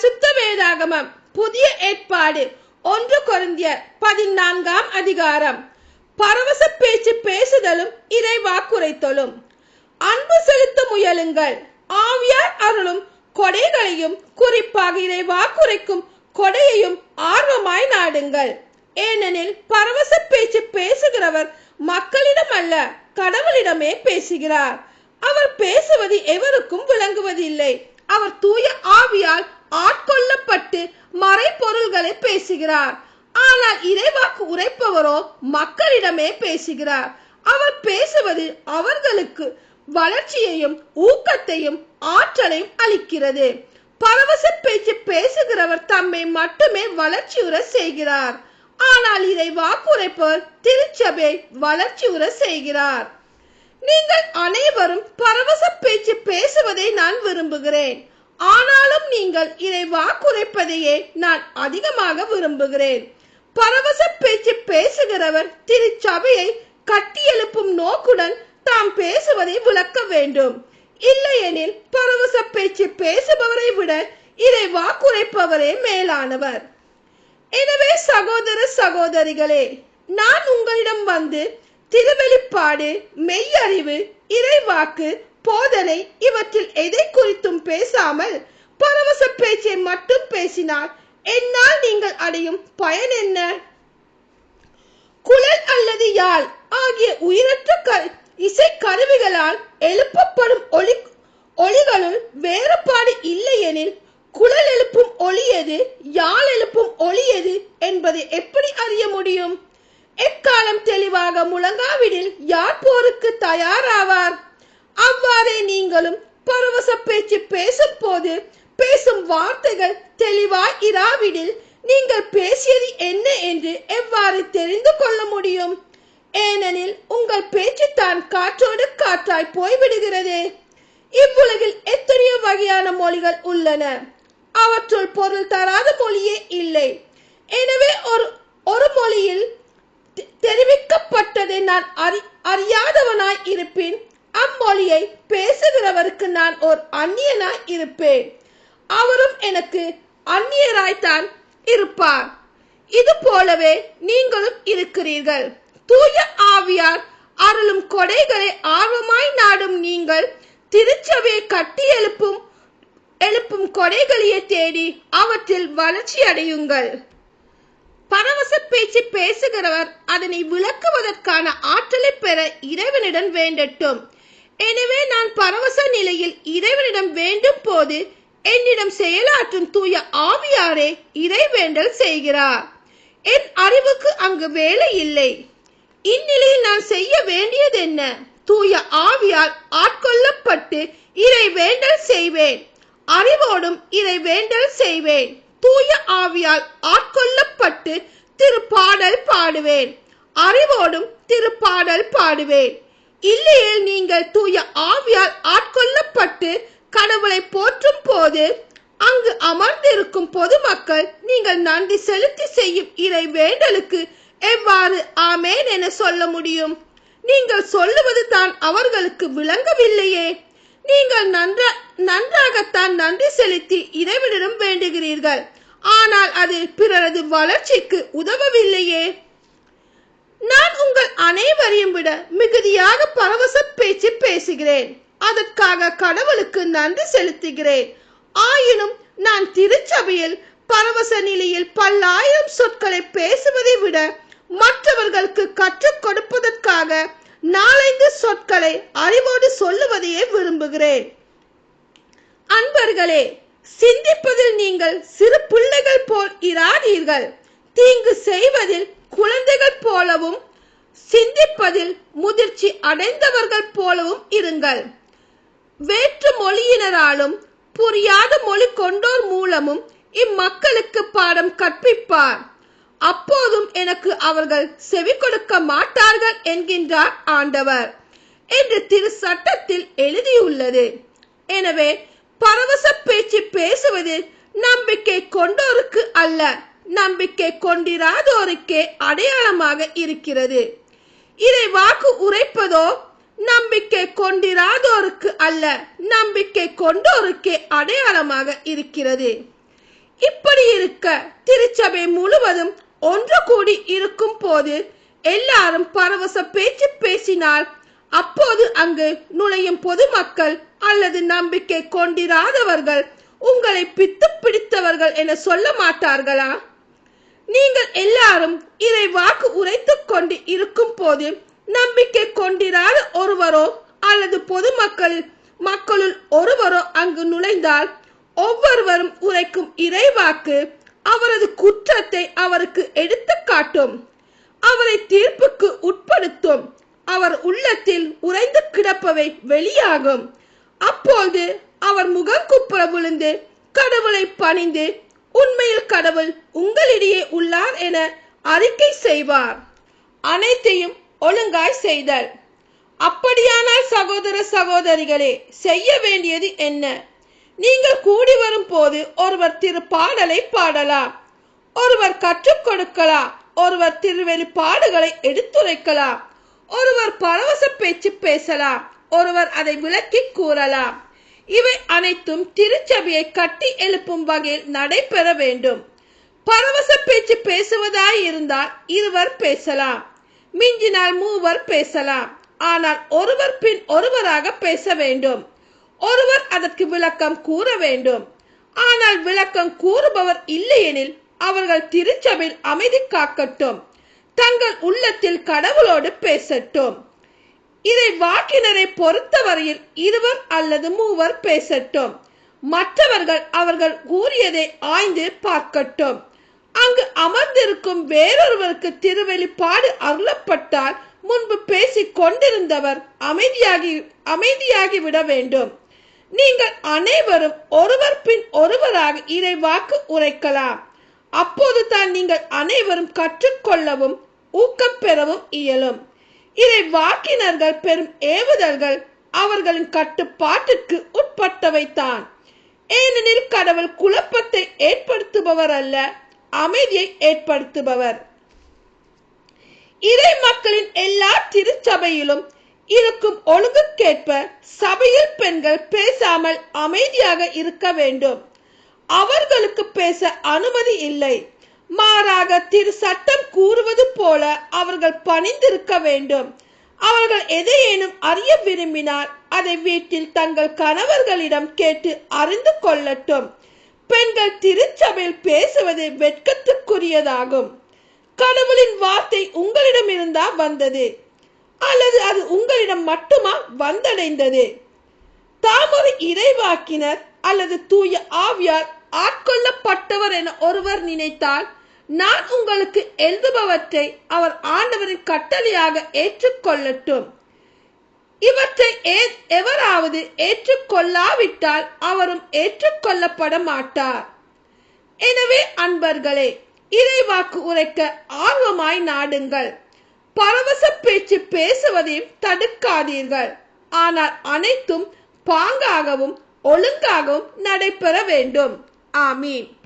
பரிசுத்த வேதாகமம். புதிய ஏற்பாடு. ஒன்று கொரிந்தியர் பதினான்காம் அதிகாரம். பரவச பேச்சு பேசுதலும் இறை வாக்குரைத்தலும் அன்பு செலுத்த முயலுங்கள். ஆவியார் அருளும் கொடைகளையும் குறிப்பாக இறை வாக்குரைக்கும் கொடையையும் ஆர்வமாய் நாடுங்கள். ஏனெனில் பரவச பேச்சு பேசுகிறவர் மக்களிடம் அல்ல கடவுளிடமே பேசுகிறார். அவர் பேசுவது எவருக்கும் விளங்குவதில்லை. அவர் தூய ஆவியால் ஆட்கொள்ளப்பட்டு மறைபொருள்களை பேசுகிறார். ஆனால் இறைவாக்கு உரைப்பவரோ மக்களிடமே பேசுகிறார். அவர் பேசுவது அவர்களுக்கு வளர்ச்சியையும் ஊக்கத்தையும் ஆற்றலையும் அளிக்கிறது. பரவச பேச்சு பேசுகிறவர் தம்மை மட்டுமே வளர்ச்சியுற செய்கிறார். ஆனால் இதை வாக்குரைப்பவர் திருச்சபை வளர்ச்சியுற செய்கிறார். நீங்கள் அனைவரும் பரவச பேச்சு பேசுவதை நான் விரும்புகிறேன். ஆனாலும் நீங்கள் இதை வாக்குரைப்பதையே நான் அதிகமாக விரும்புகிறேன். பரவச பேச்சு பேசுகிறவர் திருச்சபையை கட்டியெழுப்பும் நோக்குடன் தாம் பேசுவதை விளக்க வேண்டும். இல்லையெனில் பரவச பேச்சு பேசுபவரை விட இதை வாக்குரைப்பவரே மேலானவர். எனவே சகோதர சகோதரிகளே நான் உங்களிடம் வந்து திருவெளிப்பாடு மெய்யறிவு இறைவாக்கு போதனை இவற்றில் எதை குறித்தும் பேசாமல் பரவச பேச்சை மட்டும் பேசினால் என்னால் நீங்கள் அடையும் பயன் என்ன? குழல் அல்லது யாழ் ஆகிய உயிரற்ற க இசை கருவிகளால் எழுப்பப்படும் ஒளி ஒளிகளுள் வேறுபாடு இல்லையெனில் குழல் எழுப்பும் ஒளி எது யாழ் எழுப்பும் ஒளி எது என்பதை எப்படி அறிய முடியும்? எக்காலம் தெளிவாக முழங்காவிடில் யார் போருக்கு தயாராவார்? அவ்வாறே நீங்களும் பரவச பேச்சு பேசும் போது பேசும் வார்த்தைகள் தெளிவாய் இராவிடில் நீங்கள் பேசியது என்ன என்று எவ்வாறு தெரிந்து கொள்ள முடியும்? ஏனெனில் உங்கள் பேச்சு தான் காற்றோடு காற்றாய் போய்விடுகிறது. இவ்வுலகில் எத்தனையோ வகையான மொழிகள் உள்ளன. அவற்றுள் பொருள் தராத மொழியே இல்லை. எனவே ஒரு ஒரு மொழியில் தெ- தெரிவிக்கப்பட்டதை நான் அறி அறியாதவனாய் இருப்பேன் அம்மொழியை பேசுகிறவருக்கு நான் ஒரு அந்நியனாய் இருப்பேன். அவரும் எனக்கு அந்நியராய்த்தான் இருப்பார். இது போலவே நீங்களும் இருக்கிறீர்கள். தூய ஆவியார் அருளும் கொடைகளை ஆர்வமாய் நாடும் நீங்கள் திருச்சபையை கட்டி எழுப்பும் எழுப்பும் கொடைகளையே தேடி அவற்றில் வளர்ச்சி அடையுங்கள். பரவச பேச்சு பேசுகிறவர் அதனை விளக்குவதற்கான ஆற்றலை பெற இறைவனிடம் வேண்டட்டும். எனவே நான் பரவச நிலையில் இறைவனிடம் வேண்டும் போது என்னிடம் செயலாற்றும் தூய ஆவியாரே இறைவேண்டல் செய்கிறார். என் அறிவுக்கு அங்கு வேலை இல்லை. இந்நிலையில் நான் செய்ய வேண்டியது என்ன தூய ஆவியால் ஆட்கொள்ளப்பட்டு இறை வேண்டல் செய்வேன். அறிவோடும் இறை வேண்டல் செய்வேன். தூய ஆவியால் ஆட்கொள்ளப்பட்டு திருப்பாடல் பாடுவேன். அறிவோடும் திருப்பாடல் பாடுவேன். இல்லையே நீங்கள் தூய ஆவியால் ஆட்கொள்ளப்பட்டு கடவுளை போற்றும் போது அங்கு அமர்ந்திருக்கும் பொதுமக்கள் நீங்கள் நன்றி செலுத்தி செய்யும் இறை வேண்டலுக்கு எவ்வாறு ஆமேன் என சொல்ல முடியும்? நீங்கள் சொல்லுவது தான் அவர்களுக்கு விளங்கவில்லையே. நீங்கள் நன்றா நன்றாகத்தான் நன்றி செலுத்தி இறைவனிடம் வேண்டுகிறீர்கள். ஆனால் அது பிறரது வளர்ச்சிக்கு உதவவில்லையே. நான் உங்கள் அனைவரையும் விட மிகுதியாக பரவச பேச்சு பேசுகிறேன். அதற்காக கடவுளுக்கு நன்றி செலுத்துகிறேன். ஆயினும் நான் திருச்சபையில் பரவச நிலையில் பல்லாயிரம் சொற்களை பேசுவதை விட மற்றவர்களுக்கு கற்றுக் கொடுப்பதற்காக நாலைந்து சொற்களை அறிவோடு சொல்லுவதையே விரும்புகிறேன். அன்பர்களே சிந்திப்பதில் நீங்கள் சிறு பிள்ளைகள் போல் இராதீர்கள். தீங்கு செய்வதில் குழந்தைகள் போலவும் சிந்திப்பதில் முதிர்ச்சி அடைந்தவர்கள் போலவும் இருங்கள். வேற்று மொழியினராலும் புரியாத மொழி கொண்டோர் மூலமும் இம்மக்களுக்கு பாடம் கற்பிப்பார். அப்போதும் எனக்கு அவர்கள் செவி கொடுக்க மாட்டார்கள் என்கின்றார் ஆண்டவர் என்று திரு சட்டத்தில் எழுதியுள்ளது. எனவே பரவச பேச்சு பேசுவதில் நம்பிக்கை கொண்டோருக்கு அல்ல. நம்பிக்கை கொண்டிராதோருக்கே அடையாளமாக இருக்கிறது. இதை வாக்கு உரைப்பதோ நம்பிக்கை கொண்டிராதோருக்கு அல்ல நம்பிக்கை கொண்டோருக்கே அடையாளமாக இருக்கிறது. இப்படி இருக்க திருச்சபை முழுவதும் ஒன்று கூடி இருக்கும் போது எல்லாரும் பரவச பேச்சு பேசினால் அப்போது அங்கு நுழையும் பொதுமக்கள் அல்லது நம்பிக்கை கொண்டிராதவர்கள் உங்களை பித்து பிடித்தவர்கள் என சொல்ல மாட்டார்களா? நீங்கள் எல்லாரும் இதை வாக்கு உரைத்துக் கொண்டு இருக்கும் போது நம்பிக்கை கொண்டிராத ஒருவரோ அல்லது பொதுமக்கள் மக்களுள் ஒருவரோ அங்கு நுழைந்தால் ஒவ்வொருவரும் உரைக்கும் இறைவாக்கு அவரது குற்றத்தை அவருக்கு எடுத்து காட்டும். அவரை தீர்ப்புக்கு உட்படுத்தும். அவர் உள்ளத்தில் உறைந்து கிடப்பவை வெளியாகும். அப்போது அவர் முகங்குப்புற விழுந்து கடவுளை பணிந்து உண்மையில் கடவுள் உங்களிடையே உள்ளார் என அறிக்கை செய்வார். அனைத்தையும் ஒழுங்காய் செய்தல். அப்படியானால் சகோதர சகோதரிகளே செய்ய வேண்டியது என்ன? நீங்கள் கூடி வரும் போது ஒருவர் திரு பாடலை பாடலாம். ஒருவர் கற்றுக் கொடுக்கலாம். ஒருவர் திருவெளி பாடுகளை எடுத்துரைக்கலாம். ஒருவர் பரவச பேச்சு பேசலாம். ஒருவர் அதை விளக்கி கூறலாம். இவை அனைத்தும் திருச்சபையை கட்டி எழுப்பும் வகையில் நடைபெற வேண்டும். பரவச பேச்சு பேசுவதாய் இருந்தால் இருவர் பேசலாம். மிஞ்சினால் மூவர் பேசலாம். ஆனால் ஒருவர் பின் ஒருவராக பேச வேண்டும். ஒருவர் அதற்கு விளக்கம் கூற வேண்டும். ஆனால் விளக்கம் கூறுபவர் இல்லையெனில் அவர்கள் திருச்சபையில் அமைதி காக்கட்டும். தங்கள் உள்ளத்தில் கடவுளோடு பேசட்டும். இதை வாக்கினரை பொறுத்தவரையில் இருவர் அல்லது மூவர் பேசட்டும். மற்றவர்கள் அவர்கள் கூறியதை ஆய்ந்து பார்க்கட்டும். அங்கு அமர்ந்திருக்கும் வேறொருவருக்கு திருவெளிப்பாடு அருளப்பட்டால் முன்பு பேசிக் கொண்டிருந்தவர் அமைதியாகி அமைதியாகி விட வேண்டும். நீங்கள் அனைவரும் ஒருவர் பின் ஒருவராக இதை வாக்கு உரைக்கலாம். அப்போது தான் நீங்கள் அனைவரும் கற்றுக்கொள்ளவும் ஊக்கம் பெறவும் இயலும். இதை வாக்கினர்கள் பெரும் ஏவுதல்கள் அவர்களின் கட்டுப்பாட்டிற்கு உட்பட்டவை தான் ஏனெனில் கடவுள் குழப்பத்தை ஏற்படுத்துபவர் அல்ல அமைதியை ஏற்படுத்துபவர். இறை மக்களின் எல்லா திருச்சபையிலும் இருக்கும் ஒழுங்குக்கேற்ப சபையில் பெண்கள் பேசாமல் அமைதியாக இருக்க வேண்டும். அவர்களுக்கு பேச அனுமதி இல்லை. மாறாக திரு சட்டம் கூறுவது போல அவர்கள் பணிந்திருக்க வேண்டும். அவர்கள் எதையேனும் அறிய விரும்பினால் அதை வீட்டில் தங்கள் கணவர்களிடம் கேட்டு அறிந்து கொள்ளட்டும். பெண்கள் திருச்சபையில் பேசுவது வெட்கத்துக்குரியதாகும். கடவுளின் வார்த்தை உங்களிடம் இருந்தா வந்தது அல்லது அது உங்களிடம் மட்டுமா வந்தடைந்தது? தாம் ஒரு இறைவாக்கினர் அல்லது தூய ஆவியார் ஆட்கொள்ளப்பட்டவர் என ஒருவர் நினைத்தால் நான் உங்களுக்கு எழுதுபவற்றை அவர் ஆண்டவரின் கட்டளையாக ஏற்றுக்கொள்ளட்டும். இவற்றை ஏ- எவராவது ஏற்றுக்கொள்ளாவிட்டால் அவரும் ஏற்றுக்கொள்ளப்பட மாட்டார் எனவே அன்பர்களே இறைவாக்கு உரைக்க ஆர்வமாய் நாடுங்கள். பரவச பேச்சு பேசுவதையும் தடுக்காதீர்கள். ஆனால் அனைத்தும் பாங்காகவும் ஒழுங்காகவும் நடைபெற வேண்டும். ஆமீன்.